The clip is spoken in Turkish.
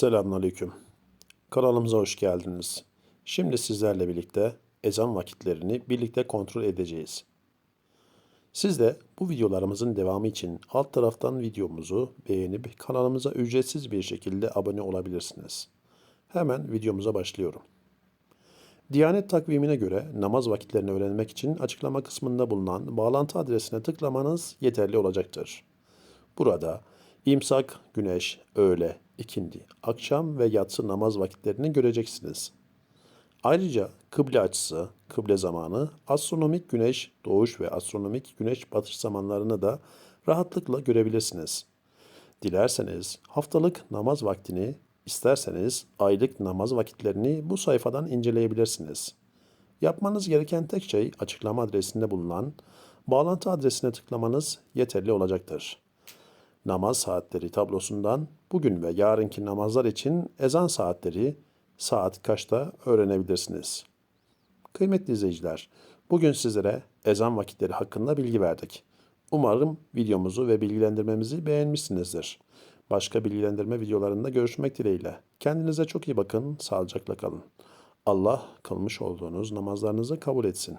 Selamünaleyküm. Kanalımıza hoş geldiniz. Şimdi sizlerle birlikte ezan vakitlerini birlikte kontrol edeceğiz. Siz de bu videolarımızın devamı için alt taraftan videomuzu beğenip kanalımıza ücretsiz bir şekilde abone olabilirsiniz. Hemen videomuza başlıyorum. Diyanet takvimine göre namaz vakitlerini öğrenmek için açıklama kısmında bulunan bağlantı adresine tıklamanız yeterli olacaktır. Burada imsak, güneş, öğle, ikindi, akşam ve yatsı namaz vakitlerini göreceksiniz. Ayrıca kıble açısı, kıble zamanı, astronomik güneş doğuş ve astronomik güneş batış zamanlarını da rahatlıkla görebilirsiniz. Dilerseniz haftalık namaz vaktini, isterseniz aylık namaz vakitlerini bu sayfadan inceleyebilirsiniz. Yapmanız gereken tek şey açıklama adresinde bulunan bağlantı adresine tıklamanız yeterli olacaktır. Namaz saatleri tablosundan bugün ve yarınki namazlar için ezan saatleri saat kaçta öğrenebilirsiniz. Kıymetli izleyiciler, bugün sizlere ezan vakitleri hakkında bilgi verdik. Umarım videomuzu ve bilgilendirmemizi beğenmişsinizdir. Başka bilgilendirme videolarında görüşmek dileğiyle. Kendinize çok iyi bakın, sağlıcakla kalın. Allah kılmış olduğunuz namazlarınızı kabul etsin.